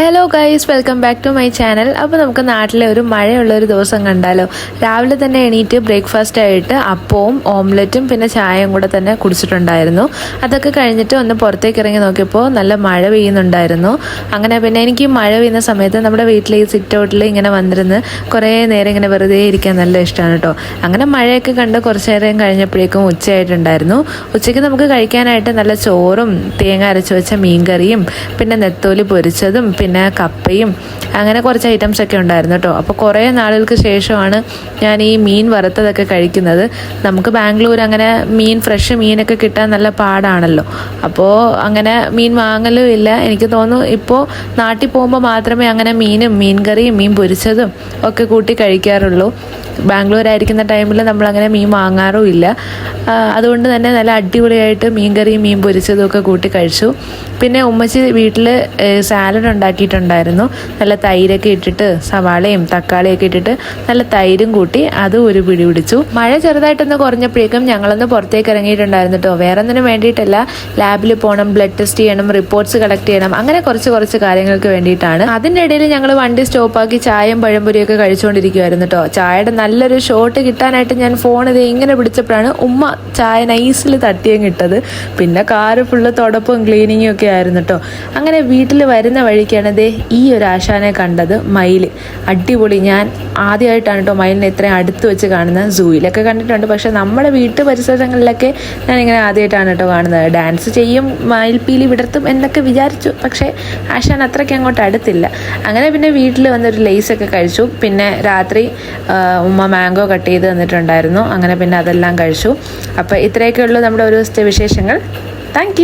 Hello guys welcome back to my channel അപ്പോൾ നമുക്ക് നാട്ടിലെ ഒരു മഴയുള്ള ഒരു ദിവസം കണ്ടാലോ? രാവിലെ തന്നെ എണീറ്റ് ബ്രേക്ക്ഫാസ്റ്റ് ആയിട്ട് അപ്പവും ഓംലെറ്റും പിന്നെ ചായയും കൂടെ തന്നെ കുടിച്ചിട്ടുണ്ടായിരുന്നു. അതൊക്കെ കഴിഞ്ഞിട്ട് ഒന്ന് പുറത്തേക്ക് ഇറങ്ങി നോക്കിയപ്പോൾ നല്ല മഴ പെയ്യുന്നുണ്ടായിരുന്നു. അങ്ങനെ പിന്നെ എനിക്ക് മഴ പെയ്യുന്ന സമയത്ത് നമ്മുടെ വീട്ടിലെ ഈ സിറ്റ് ഔട്ടിൽ ഇങ്ങനെ വന്നിരുന്ന് കുറേ നേരം ഇങ്ങനെ വെറുതെ ഇരിക്കാൻ നല്ല ഇഷ്ടമാണ് കേട്ടോ അങ്ങനെ മഴയൊക്കെ കണ്ട് കുറച്ച് നേരം കഴിഞ്ഞപ്പോഴേക്കും ഉച്ചയായിട്ടുണ്ടായിരുന്നു. ഉച്ചയ്ക്ക് നമുക്ക് കഴിക്കാനായിട്ട് നല്ല ചോറും തേങ്ങ അരച്ച് വെച്ച മീൻകറിയും പിന്നെ നെത്തോലി പൊരിച്ചതും പിന്നെ കപ്പയും അങ്ങനെ കുറച്ച് ഐറ്റംസ് ഒക്കെ ഉണ്ടായിരുന്നു കേട്ടോ. അപ്പോൾ കുറേ നാളുകൾക്ക് ശേഷമാണ് ഞാൻ ഈ മീൻ വറുത്തതൊക്കെ കഴിക്കുന്നത്. നമുക്ക് ബാംഗ്ലൂർ അങ്ങനെ മീൻ ഫ്രഷ് മീനൊക്കെ കിട്ടാൻ നല്ല പാടാണല്ലോ. അപ്പോൾ അങ്ങനെ മീൻ വാങ്ങലും ഇല്ല. എനിക്ക് തോന്നുന്നു ഇപ്പോൾ നാട്ടിൽ പോകുമ്പോൾ മാത്രമേ അങ്ങനെ മീനും മീൻ കറിയും മീൻ പൊരിച്ചതും ഒക്കെ കൂട്ടി കഴിക്കാറുള്ളൂ. ബാംഗ്ലൂർ ആയിരിക്കുന്ന ടൈമിൽ നമ്മൾ അങ്ങനെ മീൻ വാങ്ങാറും ഇല്ല. അതുകൊണ്ട് തന്നെ നല്ല അടിപൊളിയായിട്ട് മീൻ കറിയും മീൻ പൊരിച്ചതും ഒക്കെ കൂട്ടി കഴിച്ചു. പിന്നെ ഉമ്മച്ചി വീട്ടിൽ സാലഡ് ഉണ്ടാക്കിയിട്ടുണ്ടായിരുന്നു. നല്ല തൈരൊക്കെ ഇട്ടിട്ട് സവാളയും തക്കാളിയൊക്കെ ഇട്ടിട്ട് നല്ല തൈരും കൂട്ടി അത് ഒരു പിടി പിടിച്ചു. മഴ ചെറുതായിട്ടൊന്ന് കുറഞ്ഞപ്പോഴേക്കും ഞങ്ങളൊന്ന് പുറത്തേക്ക് ഇറങ്ങിയിട്ടുണ്ടായിരുന്നു കേട്ടോ. വേറെ ഒന്നിനും വേണ്ടിയിട്ടല്ല. ലാബിൽ പോകണം ബ്ലഡ് ടെസ്റ്റ് ചെയ്യണം റിപ്പോർട്ട്സ് കളക്ട് ചെയ്യണം. അങ്ങനെ കുറച്ച് കുറച്ച് കാര്യങ്ങൾക്ക് വേണ്ടിയിട്ടാണ്. അതിന്റെ ഇടയിൽ ഞങ്ങൾ വണ്ടി സ്റ്റോപ്പാക്കി ചായയും പഴംപൊരിയൊക്കെ കഴിച്ചുകൊണ്ടിരിക്കുമായിരുന്നു കേട്ടോ. ചായയുടെ നല്ലൊരു ഷോട്ട് കിട്ടാനായിട്ട് ഞാൻ ഫോൺ ഇത് ഇങ്ങനെ പിടിച്ചപ്പോഴാണ് ഉമ്മ ചായ നൈസിൽ തട്ടിയും കിട്ടത് പിന്നെ കാറ് ഫുള്ള് തുടപ്പും ക്ലീനിങ്ങും ഒക്കെ ആയിരുന്നു കേട്ടോ. അങ്ങനെ വീട്ടിൽ വരുന്ന ദേ ഈ ഒരു ആശാനെ കണ്ടത് മയിൽ അടിപൊളി. ഞാൻ ആദ്യമായിട്ടാണ് കേട്ടോ മയിലിനെ ഇത്രയും അടുത്ത് വെച്ച് കാണുന്നത് സൂയിലൊക്കെ കണ്ടിട്ടുണ്ട്. പക്ഷെ നമ്മുടെ വീട്ടു പരിസരങ്ങളിലൊക്കെ ഞാനിങ്ങനെ ആദ്യമായിട്ടാണ് കേട്ടോ കാണുന്നത്. ഡാൻസ് ചെയ്യും മയിൽപ്പീലി വിടർത്തും എന്നൊക്കെ വിചാരിച്ചു. പക്ഷേ ആശാൻ അത്രയ്ക്ക് അങ്ങോട്ട് അടുത്തില്ല. അങ്ങനെ പിന്നെ വീട്ടിൽ വന്നൊരു ലേസൊക്കെ കഴിച്ചു. പിന്നെ രാത്രി ഉമ്മ മാംഗോ കട്ട് ചെയ്ത് തന്നിട്ടുണ്ടായിരുന്നു. അങ്ങനെ പിന്നെ അതെല്ലാം കഴിച്ചു. അപ്പോൾ ഇത്രയൊക്കെ ഉള്ളൂ നമ്മുടെ ഒരു ദിവസത്തെ വിശേഷങ്ങൾ. താങ്ക്